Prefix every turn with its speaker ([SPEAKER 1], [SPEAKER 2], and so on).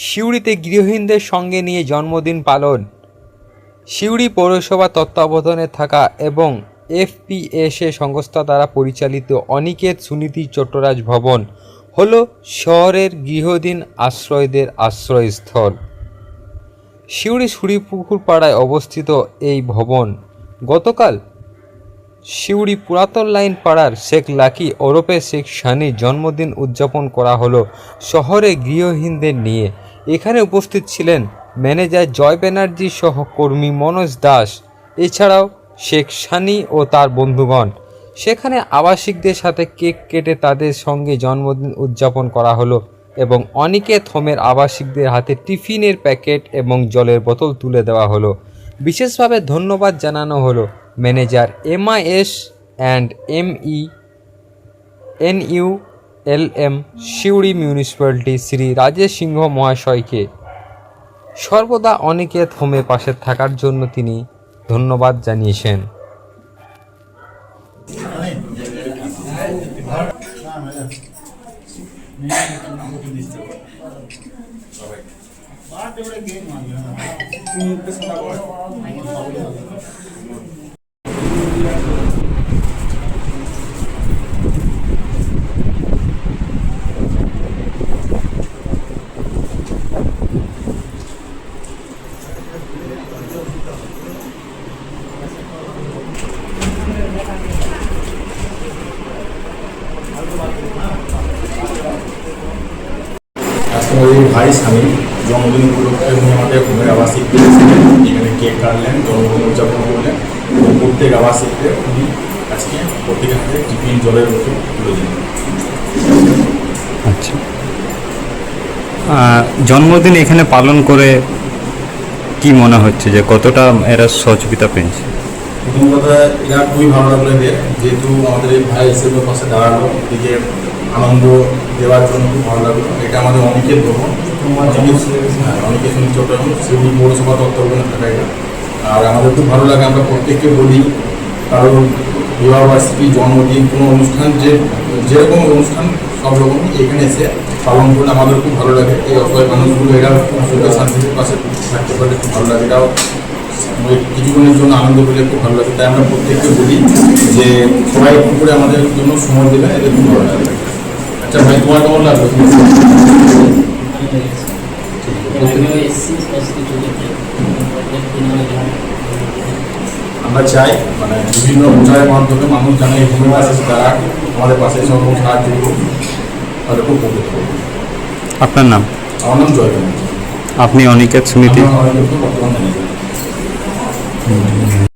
[SPEAKER 1] সিউড়িতে গৃহহীনদের সঙ্গে নিয়ে জন্মদিন পালন। সিউড়ি পৌরসভা তত্ত্বাবধানে থাকা এবং এফপিএসএ সংস্থা দ্বারা পরিচালিত অনিকেত সুনীতি চট্টরাজ ভবন হল শহরের গৃহহীন আশ্রয়দের আশ্রয়স্থল। সিউড়ি সুরিপুকুর পাড়ায় অবস্থিত এই ভবন গতকাল সিউড়ি পুরাতন লাইন পাড়ার শেখ লাকি ওরফে শেখ শানির জন্মদিন উদযাপন করা হলো শহরে গৃহহীনদের নিয়ে। এখানে উপস্থিত ছিলেন ম্যানেজার জয় ব্যানার্জি সহ কর্মী মনোজ দাস, এছাড়াও শেখ সানি ও তার বন্ধুগণ। সেখানে আবাসিকদের সাথে কেক কেটে তাদের সঙ্গে জন্মদিন উদযাপন করা হলো এবং অনিকেত হোমের আবাসিকদের হাতে টিফিনের প্যাকেট এবং জলের বোতল তুলে দেওয়া হলো। বিশেষভাবে ধন্যবাদ জানানো হলো manager MIS and ME NU L M Suri municipality Shri Rajesh Singh মহাশয়কে সর্বদা অনেকে হোমে পাশে থাকার জন্য তিনি ধন্যবাদ জানিয়েছেন।
[SPEAKER 2] আমাদের ভাই স্বামী জন্মদিন উপলক্ষে উনি আমাদের ঘুমের আবাসিক পেয়েছিলেন এখানে কেক কাটলেন জন্মদিন উদযাপন করলেন। এবং প্রত্যেক আবাসিককে উনি আজকে প্রত্যেকের হাতে টিফিন জলের বোতল তুলে দিলেন।
[SPEAKER 3] আচ্ছা। জন্মদিন এখানে পালন করে কি মনে হচ্ছে যে কতটা এরা সহযোগিতা পেয়েছে?
[SPEAKER 2] প্রথম কথা এরা খুবই ভালো লাগল যেহেতু আমাদের এই ভাই হিসেবে পাশে দাঁড়াল এদিকে আনন্দ দেওয়ার জন্য খুব ভালো লাগল। আমাদের অনেকের ভ্রমণ হ্যাঁ অনেকের সঙ্গে ছোট সেগুলি পৌরসভা তত্ত্বাবধানে থাকা এটা। আর আমাদের খুব ভালো লাগে, আমরা প্রত্যেককে বলি, কারণ বিবাহবার্ষিকী জন্মদিন, কোনো অনুষ্ঠান, যে যেরকম অনুষ্ঠান, সব রকমই এখানে এসে পালন করলে আমাদের খুব ভালো লাগে। এই অসহায় মানুষগুলো এরা সুখে শান্তিতে পাশে থাকতে পারলে খুব ভালো লাগে। এটাও কিছুক্ষণের জন্য আনন্দ পেলে খুব ভালো লাগে। তাই আমরা প্রত্যেককে বলি যে সবাই করে আমাদের জন্য সময় দেবেন, এদের খুব ভালো লাগবে আচ্ছা ভাই তোমার কেমন লাগল? আমরা চাই মানে বিভিন্ন প্রচারের মাধ্যমে মানুষ জানে এই ভূমিকা আছে তারা আমাদের পাশে সব সাহায্য করুন তাহলে খুব উপকৃত
[SPEAKER 3] আপনার নাম?
[SPEAKER 2] আমার নাম জয়
[SPEAKER 3] আপনি অনিকেত সমিতি
[SPEAKER 2] বর্তমানে